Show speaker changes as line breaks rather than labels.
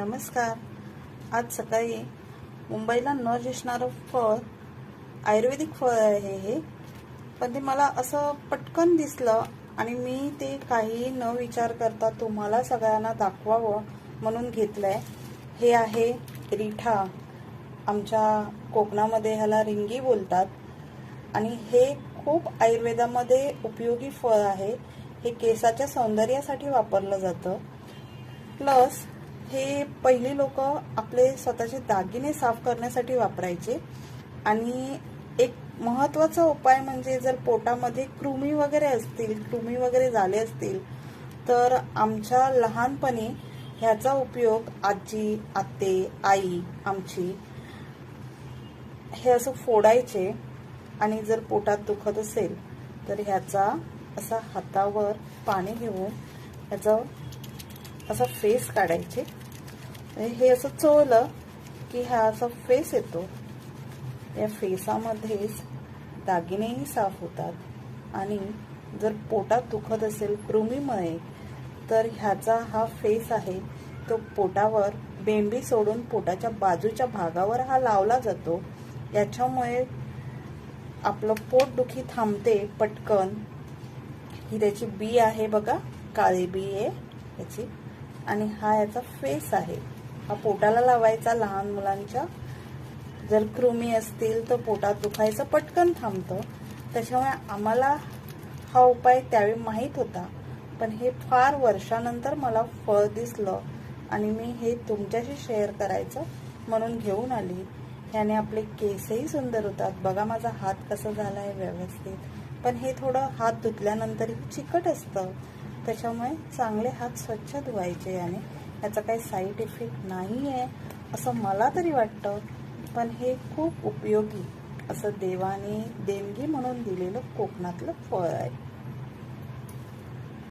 नमस्कार. आज सकाळी मुंबईला न दिसणारं फळ आयुर्वेदिक फळ आहे हे. पण ते मला असं पटकन दिसलं आणि मी ते काही न विचार करता तुम्हाला सगळ्यांना दाखवावं म्हणून घेतलं आहे हे आहे रिठा. आमच्या कोकणामध्ये ह्याला रिंगी बोलतात. आणि हे खूप आयुर्वेदामध्ये उपयोगी फळ आहे. हे केसाच्या सौंदर्यासाठी वापरलं जातं. प्लस हे पहिली लोक आपले स्वतःचे दागिने साफ करण्यासाठी वापरायचे. आणि एक महत्त्वाचा उपाय म्हणजे जर पोटामध्ये कृमी वगैरे असतील कृमी वगैरे झाले असतील तर आमच्या लहानपणी ह्याचा उपयोग आजी आते आई आमची हे असं फोडायचे. आणि जर पोटात दुखत असेल तर ह्याचा असा हातावर पाणी घेऊन ह्याचा असा फेस काढायचे. हे असं चोळलं की हा असा फेस येतो. या फेसामध्येच दागिनेही साफ होतात. आणि जर पोटात दुखत असेल कृमीमुळे तर ह्याचा हा फेस आहे तो पोटावर बेंबी सोडून पोटाच्या बाजूच्या भागावर हा लावला जातो. याच्यामुळे आपलं पोटदुखी थांबते पटकन. ही त्याची बी आहे बघा काळी बी आहे याची. आणि हा याचा फेस आहे. हा पोटाला लावायचा लहान मुलांच्या. जर कृमी असतील तर पोटात दुखायचं पटकन थांबतं. त्याच्यामुळे आम्हाला हा उपाय त्यावेळी माहीत होता. पण हे फार वर्षानंतर मला फळ दिसलं आणि मी हे तुमच्याशी शेअर करायचं म्हणून घेऊन आली. ह्याने आपले केसही सुंदर होतात. बघा माझा हात कसा झाला आहे व्यवस्थित. पण हे थोडं हात धुतल्यानंतरही चिकट असतं. त्याच्यामुळे चांगले हात स्वच्छ धुवायचे याने. याचा काही साईड इफेक्ट नाही आहे असं मला तरी वाटतं. पण हे खूप उपयोगी असं देवाने देणगी म्हणून दिलेलं कोकणातलं फळ आहे.